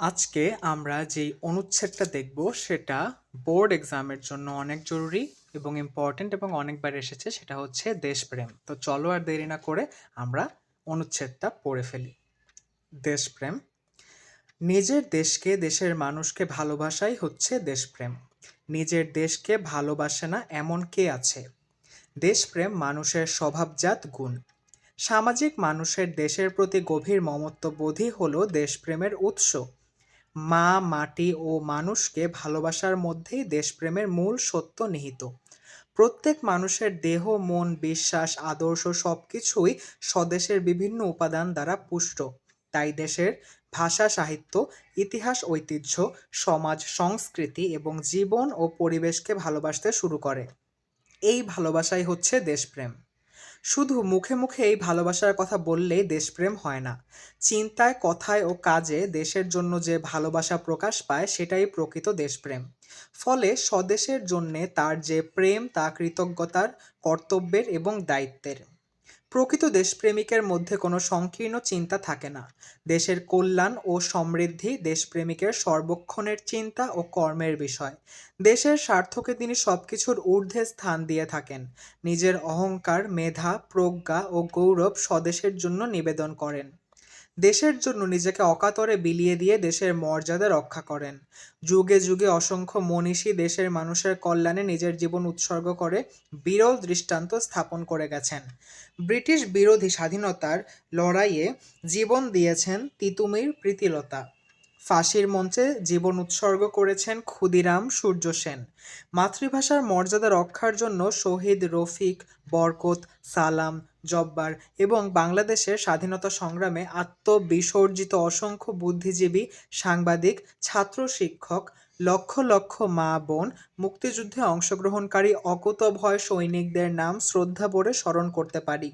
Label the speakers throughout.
Speaker 1: আজকে আমরা যেই অনুচ্ছেদটা দেখব সেটা বোর্ড এক্সামের জন্য অনেক জরুরি এবং ইম্পর্ট্যান্ট এবং অনেকবার এসেছে, সেটা হচ্ছে দেশপ্রেম। তো চলো আর দেরি না করে আমরা অনুচ্ছেদটা পড়ে ফেলি। দেশপ্রেম। নিজের দেশকে দেশের মানুষকে ভালোবাসাই হচ্ছে দেশপ্রেম। নিজের দেশকে ভালোবাসে না এমন কে আছে? দেশপ্রেম মানুষের স্বভাবজাত গুণ। সামাজিক মানুষের দেশের প্রতি গভীর মমত্ববোধই হলো দেশপ্রেমের উৎস। মা, মাটি ও মানুষকে ভালোবাসার মধ্যেই দেশপ্রেমের মূল সত্য নিহিত। প্রত্যেক মানুষের দেহ, মন, বিশ্বাস, আদর্শ সবকিছুই স্বদেশের বিভিন্ন উপাদান দ্বারা পুষ্ট। তাই দেশের ভাষা, সাহিত্য, ইতিহাস, ঐতিহ্য, সমাজ, সংস্কৃতি এবং জীবন ও পরিবেশকে ভালোবাসতে শুরু করে। এই ভালোবাসাই হচ্ছে দেশপ্রেম। শুধু মুখে মুখে এই ভালোবাসার কথা বললেই দেশপ্রেম হয় না। চিন্তায়, কথায় ও কাজে দেশের জন্য যে ভালোবাসা প্রকাশ পায়, সেটাই প্রকৃত দেশপ্রেম। ফলে স্বদেশের জন্যে তার যে প্রেম, তা কৃতজ্ঞতার, কর্তব্যের এবং দায়িত্বের। প্রকৃত দেশপ্রেমিকের মধ্যে কোনো সংকীর্ণ চিন্তা থাকে না। দেশের কল্যাণ ও সমৃদ্ধি দেশপ্রেমিকের সর্বক্ষণের চিন্তা ও কর্মের বিষয়। দেশের স্বার্থকে তিনি সব কিছুর ঊর্ধ্বে স্থান দিয়ে থাকেন। নিজের অহংকার, মেধা, প্রজ্ঞা ও গৌরব স্বদেশের জন্য নিবেদন করেন। দেশের জন্য নিজেকে অকাতরে বিলিয়ে দিয়ে দেশের মর্যাদা রক্ষা করেন। যুগে যুগে অসংখ্য মনীষী দেশের মানুষের কল্যাণে নিজের জীবন উৎসর্গ করে বিরল দৃষ্টান্ত স্থাপন করে গেছেন। ব্রিটিশ বিরোধী স্বাধীনতার লড়াইয়ে জীবন দিয়েছেন তিতুমির প্রীতিলতা। ফাঁসির মঞ্চে জীবন উৎসর্গ করেছেন ক্ষুদিরাম সূর্য সেন। মাতৃভাষার মর্যাদা রক্ষার জন্য শহীদ রফিক, বরকত, সালাম জব্বার এবং বাংলাদেশের স্বাধীনতা সংগ্রামে আত্মবিসর্জিত অসংখ্য বুদ্ধিজীবী, সাংবাদিক, ছাত্র শিক্ষক, লক্ষ লক্ষ মা বোন মুক্তিযুদ্ধে অংশগ্রহণকারী অকুতভয় সৈনিকদের নাম শ্রদ্ধা ভরে স্মরণ করতে পারি।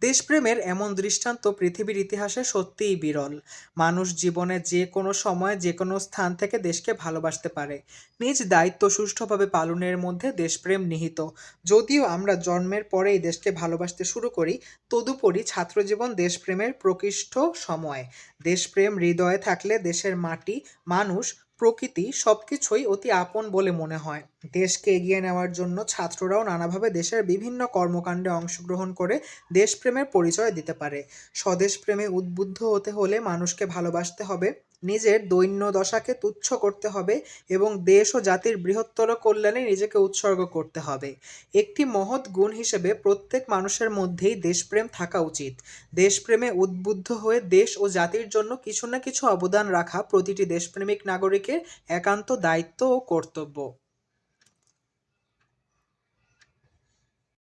Speaker 1: দেশপ্রেমের এমন দৃষ্টান্ত পৃথিবীর ইতিহাসে সত্যিই বিরল। মানুষ জীবনে যে কোনো সময় যে কোনো স্থান থেকে দেশকে ভালোবাসতে পারে। নিজ দায়িত্ব সুষ্ঠুভাবে পালনের মধ্যে দেশপ্রেম নিহিত। যদিও আমরা জন্মের পরেই দেশকে ভালোবাসতে শুরু করি, তদুপরি ছাত্রজীবন দেশপ্রেমের প্রকৃষ্ট সময়। দেশপ্রেম হৃদয়ে থাকলে দেশের মাটি, মানুষ প্রকৃতি সব কিছুই অতি আপন বলে মনে হয়। দেশকে এগিয়ে নেওয়ার জন্য ছাত্ররাও নানাভাবে দেশের বিভিন্ন কর্মকাণ্ডে অংশগ্রহণ করে দেশপ্রেমের পরিচয় দিতে পারে। স্বদেশপ্রেমে উদ্বুদ্ধ হতে হলে মানুষকে ভালোবাসতে হবে, নিজের দৈন্য দশাকে তুচ্ছ করতে হবে এবং দেশ ও জাতির বৃহত্তর কল্যাণে নিজেকে উৎসর্গ করতে হবে। একটি মহৎ গুণ হিসেবে প্রত্যেক মানুষের মধ্যেই দেশপ্রেম থাকা উচিত। দেশপ্রেমে উদ্বুদ্ধ হয়ে দেশ ও জাতির জন্য কিছু না কিছু অবদান রাখা প্রতিটি দেশপ্রেমিক নাগরিকের একান্ত দায়িত্ব ও কর্তব্য।